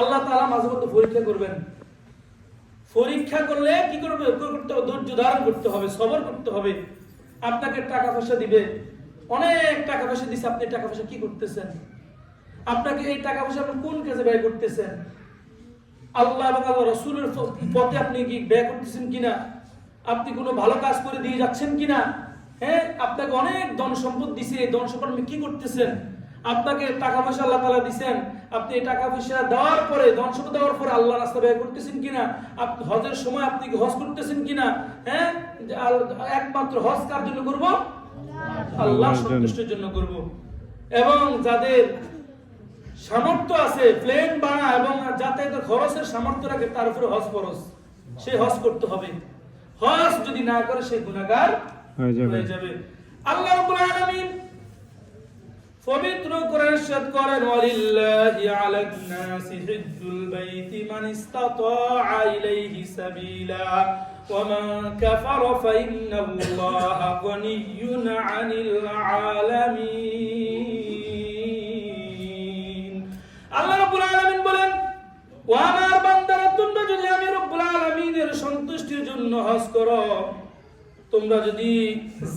আল্লাহ তাআলা মাঝে মধ্যে পরীক্ষা করবেন। পরীক্ষা করলে কি করবে? করতে হবে ধৈর্য ধারণ করতে হবে সবর করতে হবে। আপনাকে টাকা পয়সা দিবে। অনেক টাকা পয়সা দিছে আপনি টাকা পয়সা কি করতেছেন? আপনাকে এই টাকা পয়সা আপনি কোন কাজে ব্যয় করতেছেন? আল্লাহ এবং আল্লাহ রসুলের পথে আপনি কি ব্যয় করতেছেন কিনা? আপনি কোনো ভালো কাজ করে দিয়ে যাচ্ছেন কিনা? হ্যাঁ আপনাকে অনেক ধন সম্পদ দিছে। এই ধন সম্পদ আপনি কি করতেছেন? আপনাকে টাকা পয়সা আল্লাহ তালা দিছেন আপনি এই টাকা পয়সা দেওয়ার পরে ধন সম্পদ দেওয়ার পরে আল্লাহ রাস্তা ব্যয় করতেছেন কিনা? আপনি হজের সময় আপনি কি হজ করতেছেন কিনা? হ্যাঁ? একমাত্র হজ কার জন্য করব? আল্লাহ সন্তুষ্টের জন্য করব। এবং যাদের সামর্থ্য আছে প্লেন বানা এবং যাতায়াতের খরচের সামর্থ্য রাখে তার উপরে হজ খরচ সে হজ করতে হবে। হজ যদি না করে সে গুনাহগার হয়ে যাবে। হয়ে যাবে। আল্লাহ রাব্বুল আলামিন পবিত্র কোরআন ইরশাদ করেন, ওয়ালিল্লাহি আলান নাসি হিজ্জুল বাইতি মান ইসতাতাআ ইলাইহি সাবিলা ওয়া মান কাফারা ফাইন্নাল্লাহা গনিয়্যুন আনিল আলামিন। আল্লাহ রাব্বুল আলামিন বলেন, ও আমার বান্দারা, তোমরা যদি আমি রব্বুল আলামিনের সন্তুষ্টির জন্য হজ করো তোমরা যদি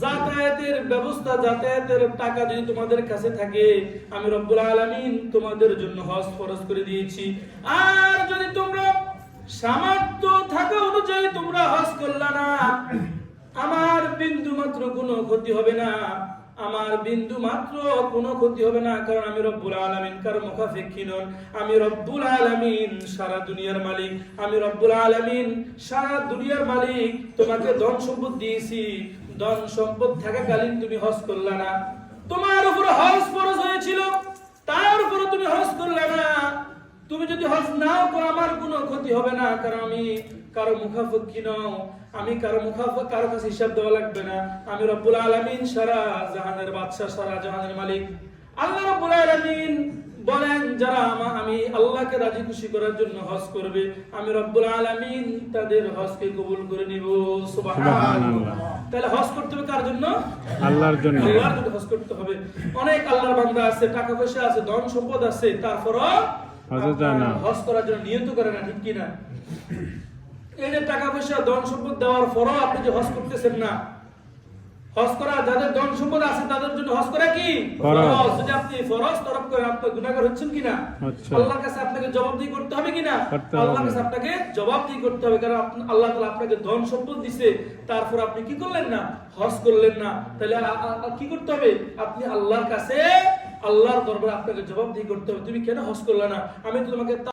যাতায়াতের ব্যবস্থা, যাতায়াতের টাকা যদি তোমাদের কাছে থাকে, আমি রব্বুল আলামিন তোমাদের জন্য হজ ফরজ করে দিয়েছি। আর যদি তোমরা সামর্থ্য থাকা অনুযায়ী তোমরা হজ করলা না, আমার বিন্দু মাত্র কোনো ক্ষতি হবে না। আমার বিন্দু মাত্র, কোনো ক্ষতি হবে না, কারণ আমি রব্বুল আলামিন, কারও মুখাফেক্ষী নন। আমি রব্বুল আলামিন, সারা দুনিয়ার মালিক। আমি রব্বুল আলামিন, সারা দুনিয়ার মালিক। তোমাকে ধন সম্পদ দিয়েছি। ধন সম্পদ থাকাকালীন তুমি হজ করলা না। তোমার উপরে হজ ফরজ হয়েছিল। তার উপরে তুমি হজ করলে না। তুমি যদি হজ নাও করো, আমার কোনো ক্ষতি হবে না, কারণ আমি কারও মুখাফক্ষী নও। আমি কারও মুখাফ কারও কাছে হিসাব দেওয়া লাগবে না। আমি রব্বুল আলামিন সারা জাহানের বাদশাহ সারা জাহানের মালিক। আল্লাহ রব্বুল আলামিন বলেন যারা আমা- আমি আল্লাহকে রাজি খুশি করার জন্য হজ করবে আমি রব্বুল আলামিন তাদের হজকে কবুল করে নিব। তাহলে হজ করতে হবে কার জন্য? আল্লাহর জন্য। আল্লাহর জন্য হজ করতে হবে। অনেক আল্লাহর বান্দা আছে টাকা পয়সা আছে ধন সম্পদ আছে তারপরও। হজ করার জন্য নিয়ত করে না ঠিক কিনা? এই যে টাকা পয়সা ধন সম্পদ দেওয়ার পরও আপনি যে হজ করতেছেন না। হজ করা যাদের ধন সম্পদ আছে তাদের জন্য হজ করা কি? ফরজ। যদি আপনি ফরজ তরফ করে আপনি গুনাহগার হচ্ছেন কিনা? আচ্ছা। আল্লাহর কাছে আপনাকে জবাবদিহি করতে হবে কিনা? আল্লাহর কাছে আপনাকে জবাবদিহি করতে হবে কারণ আল্লাহ তাআলা আপনাকে ধন সম্পদ দিছে তারপর আপনি কি করলেন না? হজ করলেন না। তাহলে কি করতে হবে? আপনি আল্লাহর কাছে আল্লাহর দরবারে আপনাকে জবাবদিহি করতে হবে। তুমি কেন হজ করলে না? আমি তো তোমাকে